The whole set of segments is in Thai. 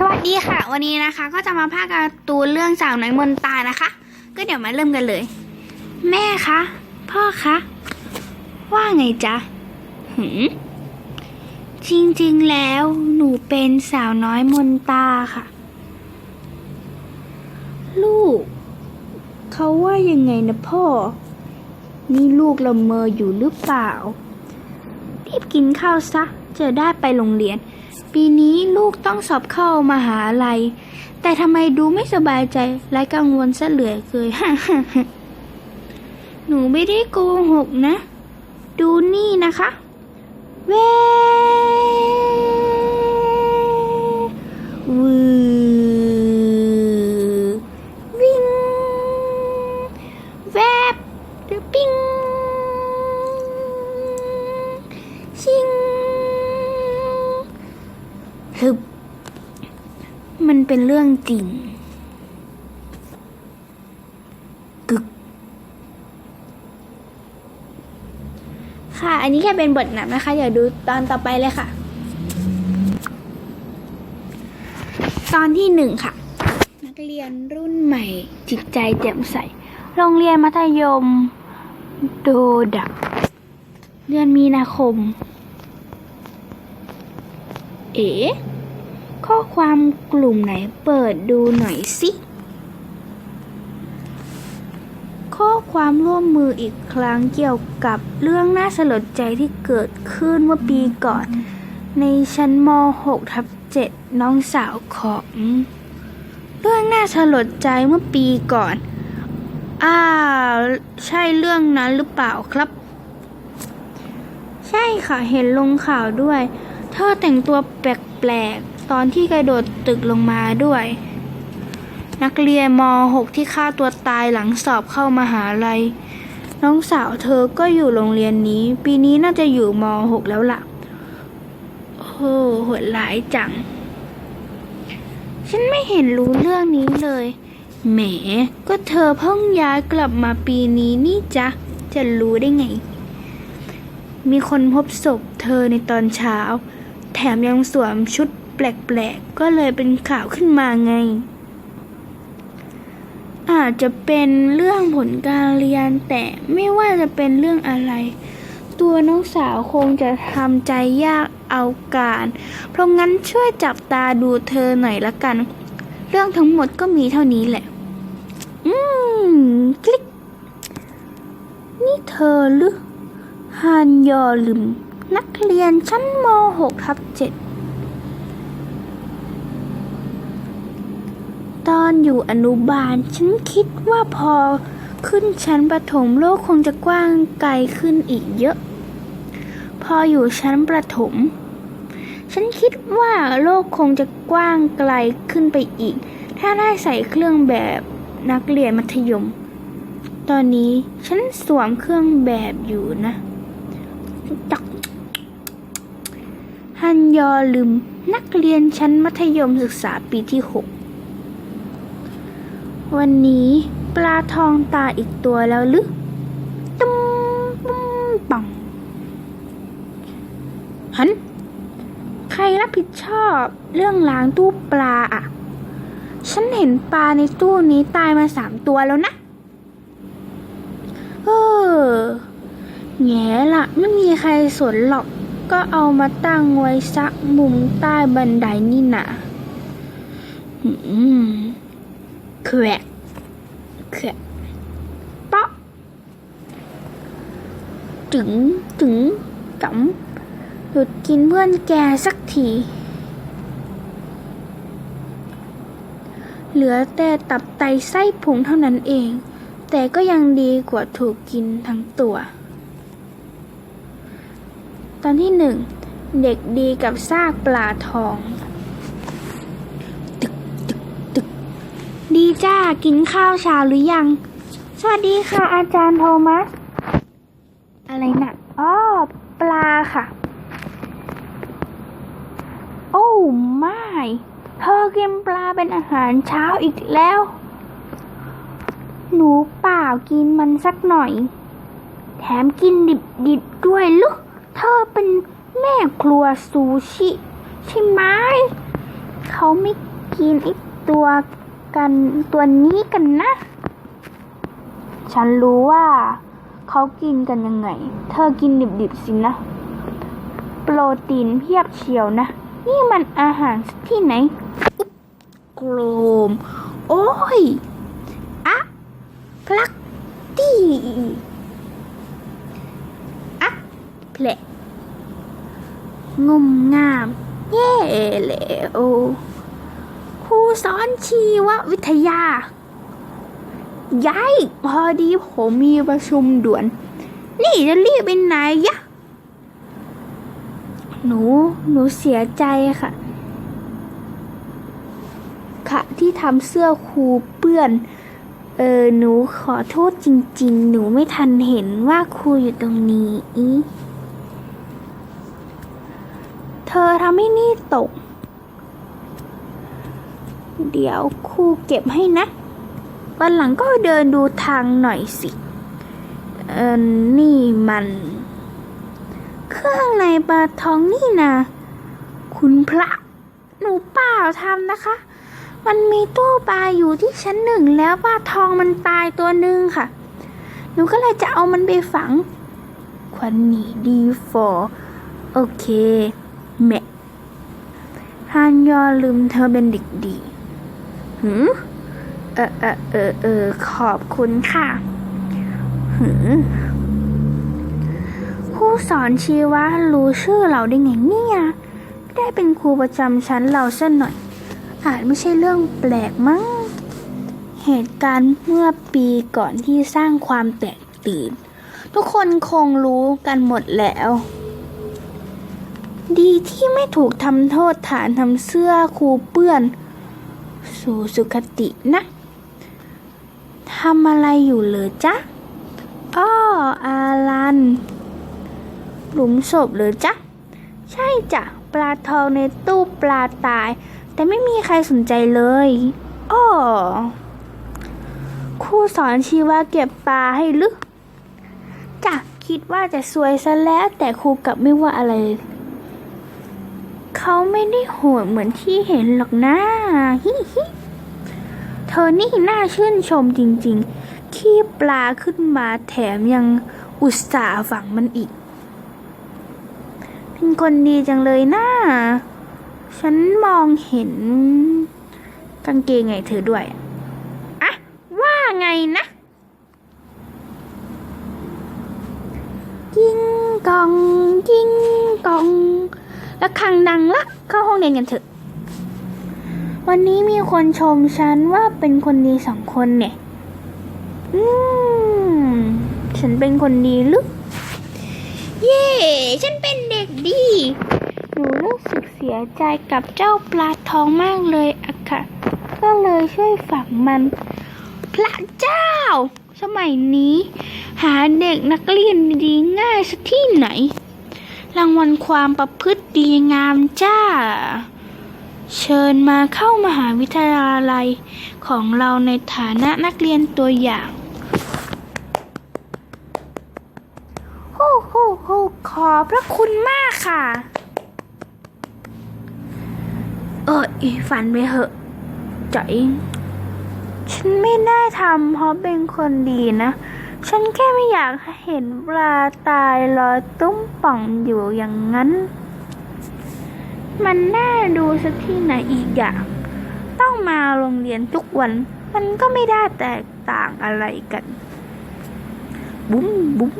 สวัสดีค่ะ วันนี้นะคะ ก็จะมาพากย์การ์ตูนเรื่องสาวน้อยมนตานะคะ ก็เดี๋ยวมาเริ่มกันเลย แม่คะพ่อคะว่าไงจ๊ะหืมจริงๆแล้วหนูเป็นสาวน้อยมนตาค่ะ ลูก เขาว่ายังไงนะพ่อ นี่ลูกละเมออยู่หรือเปล่า รีบกินข้าวซะจะได้ไปโรงเรียน ปีนี้ลูกต้องสอบเข้ามหาลัย แต่ทำไมดูไม่สบายใจไร้กังวลซะเหลือเกินหนูไม่ได้โกหกนะ ดูนี่นะคะ เว้อวิ่ง แวบหรือปิ้ง ชิงฮึบ มัน เป็นเรื่องจริง กึก ค่ะ อันนี้แค่เป็นบทนำนะคะ เดี๋ยวดูตอนต่อไปเลยค่ะ ตอนที่หนึ่งค่ะ นักเรียนรุ่นใหม่ จิตใจแจ่มใส โรงเรียนมัธยม โดดัก เดือนมีนาคม เอ๋ ข้อความกลุ่มไหนเปิดดูหน่อยสิ ข้อความร่วมมืออีกครั้งเกี่ยวกับเรื่องน่าสลดใจที่เกิดขึ้นเมื่อปีก่อน ในชั้นม .6 ทับ7น้องสาวของ เรื่องน่าสลดใจเมื่อปีก่อนอ้าวใช่เรื่องนั้นหรือเปล่าครับ ใช่ค่ะเห็นลงข่าวด้วย เธอแต่งตัวแปลกๆ ตอนที่กระโดดตึกลงมาด้วย นักเรียนม .6 ที่ฆ่าตัวตายหลังสอบเข้ามาหาลัย น้องสาวเธอก็อยู่โรงเรียนนี้ ปีนี้น่าจะอยู่ม .6 แล้วล่ะ โอ้โหดร้ายจัง ฉันไม่เห็นรู้เรื่องนี้เลย แหม ก็เธอเพิ่งย้ายกลับมาปีนี้นี่จ๊ะ จะรู้ได้ไง มีคนพบศพเธอในตอนเช้า แถมยังสวมชุด แปลกๆ ก็เลยเป็นข่าวขึ้นมาไง อาจจะเป็นเรื่องผลการเรียนแต่ไม่ว่าจะเป็นเรื่องอะไร ตัวน้องสาวคงจะทำใจยากเอาการ เพราะงั้นช่วยจับตาดูเธอหน่อยละกัน เรื่องทั้งหมดก็มีเท่านี้แหละ อืมคลิก นี่เธอหรือฮันยอลืมนักเรียนชั้นม .6 ทับ7 ตอนอยู่อนุบาล ฉันคิดว่าพอขึ้นชั้นประถมโลกคงจะกว้างไกลขึ้นอีกเยอะ พออยู่ชั้นประถม ฉันคิดว่าโลกคงจะกว้างไกลขึ้นไปอีก ถ้าได้ใส่เครื่องแบบนักเรียนมัธยม ตอนนี้ฉันสวมเครื่องแบบอยู่นะจักฮันยอลืมนักเรียนชั้นมัธยมศึกษาปีที่หก วันนี้ปลาทองตายอีกตัวแล้วหรือตุ้มปุ้มปังหัน ใครรับผิดชอบเรื่องล้างตู้ปลาอะ ฉันเห็นปลาในตู้นี้ตายมาสามตัวแล้วนะ เออแง่ละไม่มีใครสนหรอก ก็เอามาตั้งไว้สักมุมใต้บันไดนี่นะอืม แควกแควกปะถึงถึงจ๋ำหยุดกินเพื่อนแกสักที เหลือแต่ตับไตไส้พุงเท่านั้นเอง แต่ก็ยังดีกว่าถูกกินทั้งตัว ตอนที่หนึ่ง เด็กดีกับซากปลาทอง ตึกตึกตึกดี จ้ากินข้าวเช้าหรือยัง สวัสดีค่ะ อาจารย์โทมัส อะไรนะ่ะอ้อปลาค่ะ โอ้ไม่เธอกินปลาเป็นอาหารเช้าอีกแล้ว หนูเปล่ากินมันสักหน่อย แถมกินดิบๆด้วยลูกเธอเป็นแม่ครัวซูชิ ใช่ไหม เขาไม่กินไอตัว กันตัวนี้กันนะ ฉันรู้ว่าเขากินกันยังไง เธอกินดิบๆสินะ โปรตีนเพียบเชียวนะ นี่มันอาหารที่ไหนโกรมโอ้ยอะพลักตี้อะเพลงงมงาม เย่แล้ว ครูสอนชีววิทยา ย้ายพอดีผมมีประชุมด่วน นี่จะรีบไปไหนยะ หนู หนูเสียใจค่ะ ค่ะ ที่ทำเสื้อครูเปื้อน เออ หนูขอโทษจริง ๆ หนูไม่ทันเห็นว่าครูอยู่ตรงนี้ เธอทำให้นี่ตก เดี๋ยวครูเก็บให้นะ วันหลังก็เดินดูทางหน่อยสิ เออนี่มัน เครื่องในปลาทองนี่นะ คุณพระ หนูเปล่าทำนะคะ มันมีตู้ปลาอยู่ที่ชั้นหนึ่งแล้วปลาทองมันตายตัวหนึ่งค่ะ หนูก็เลยจะเอามันไปฝัง ควันหนีดีฟอโอเคแม่ฮันยอลืมเธอเป็นเด็กดี หืมเออเออเออเออขอบคุณค่ะหืมครูสอนชีวะรู้ชื่อเราได้ไงเนี่ยได้เป็นครูประจำชั้นเราซะหน่อย อาจไม่ใช่เรื่องแปลกมั้ง เหตุการณ์เมื่อปีก่อนที่สร้างความแตกตื่น ทุกคนคงรู้กันหมดแล้ว ดีที่ไม่ถูกทำโทษฐานทำเสื้อครูเปื้อน สู่สุคตินะทำอะไรอยู่เหรอจ๊ะอ้ออารัน หลุมศพเหรอจ๊ะ ใช่จ้ะ ปลาทองในตู้ปลาตาย แต่ไม่มีใครสนใจเลยอ้อครูสอนชีวะเก็บปลาให้หรือจ้ะ คิดว่าจะสวยซะแล้วแต่ครูกลับไม่ว่าอะไรเลย เขาไม่ได้โหดเหมือนที่เห็นหรอกนะฮิฮิเธอนี่น่าชื่นชมจริงๆ ขี้ปลาขึ้นมาแถมยังอุตส่าห์ฝังมันอีก เป็นคนดีจังเลยนะฉันมองเห็น กางเกงไงเธอด้วย อะว่าไงนะยิงกองยิงกอง แล้วคังดังละเข้าห้องเรียนกันเถอะ วันนี้มีคนชมฉันว่าเป็นคนดีสองคนเนี่ย อืม ฉันเป็นคนดีหรือเย่ฉันเป็นเด็กดี หนูรู้สึกเสียใจกับเจ้าปลาทองมากเลยอะค่ะ ก็เลยช่วยฝังมัน พระเจ้า สมัยนี้ หาเด็กนักเรียนดีง่ายสักที่ไหน รางวัลความประพฤติดีงามจ้า เชิญมาเข้ามหาวิทยาลัยของเราในฐานะนักเรียนตัวอย่างโอ้โหโหขอบพระคุณมากค่ะ เอออีฝันไปเหอะจ๋อยฉันไม่ได้ทำเพราะเป็นคนดีนะ ฉันแค่ไม่อยากเห็นปลาตายลอยตุ้มป่องอยู่อย่างนั้น มันน่าดูสักที่ไหนอีกอย่างต้องมาโรงเรียนทุกวัน มันก็ไม่ได้แตกต่างอะไรกัน บุ้มบุ้ม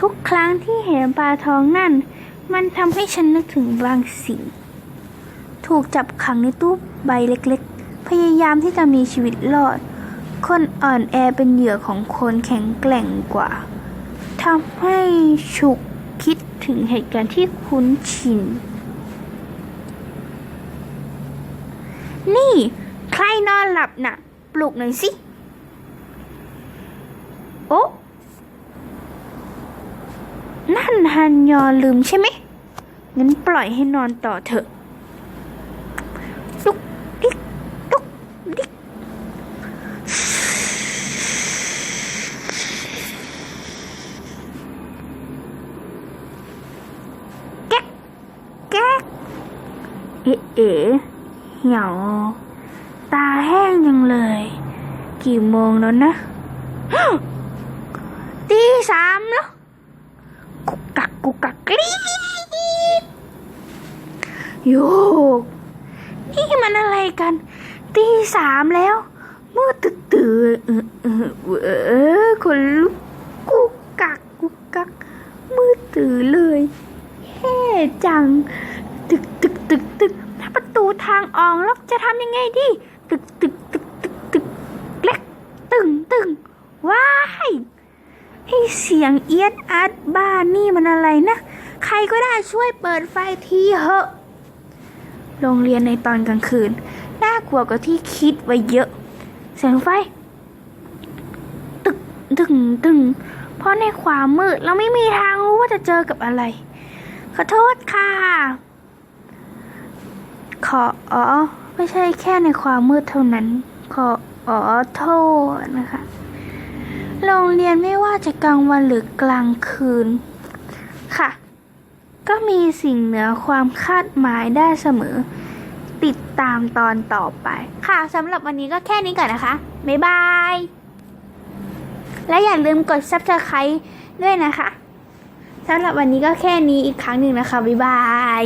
ทุกครั้งที่เห็นปลาทองนั่น มันทำให้ฉันนึกถึงบางสิ่ง ถูกจับขังในตู้ใบเล็กๆ พยายามที่จะมีชีวิตรอด คนอ่อนแอเป็นเหยื่อของคนแข็งแกร่งกว่าทำให้ฉุกคิดถึงเหตุการณ์ที่คุ้นชิน นี่ ใครนอนหลับน่ะ ปลุกหน่อยสิ โอ้นั่นฮันยอลืมใช่ไหมงั้นปล่อยให้นอนต่อเถอะดุกดิกดุกดิกแก๊กแก๊ก เอ๋เหี่ยว ตาแห้งยังเลย กี่โมงแล้วนะตีสามแล้วกุกกักกุกกักกรี๊ดโยก นี่มันอะไรกันตีสามแล้วมืดตื่นตื่นเออเออคนลุกกุกกักกุกกักมืดตื่นเลยแฮ่จัง ตึกตึกตึกตึกถ้าประตู ทางออกแล้วจะทำยังไงดี ตึกตึกตึกตึกตึกเล็กตึงตึงว้ายไอเสียงเอียดอัดบ้านนี่มันอะไรนะ ใครก็ได้ช่วยเปิดไฟทีเหอะ โรงเรียนในตอนกลางคืน น่ากลัวกว่าที่คิดไว้เยอะ เสียงไฟ ตึกตึงตึงเพราะในความมืดเราไม่มีทางรู้ว่าจะเจอกับอะไร ขอโทษค่ะ ขออ๋อไม่ใช่แค่ในความมืดเท่านั้น ขออ๋อโทษนะคะ โรงเรียนไม่ว่าจะกลางวันหรือกลางคืน ค่ะ ก็มีสิ่งเหนือความคาดหมายได้เสมอ ติดตามตอนต่อไป ค่ะสำหรับวันนี้ก็แค่นี้ก่อนนะคะ บ๊ายบาย และอย่าลืมกด subscribe ด้วยนะคะสำหรับวันนี้ก็แค่นี้อีกครั้งหนึ่งนะคะ บ๊ายบาย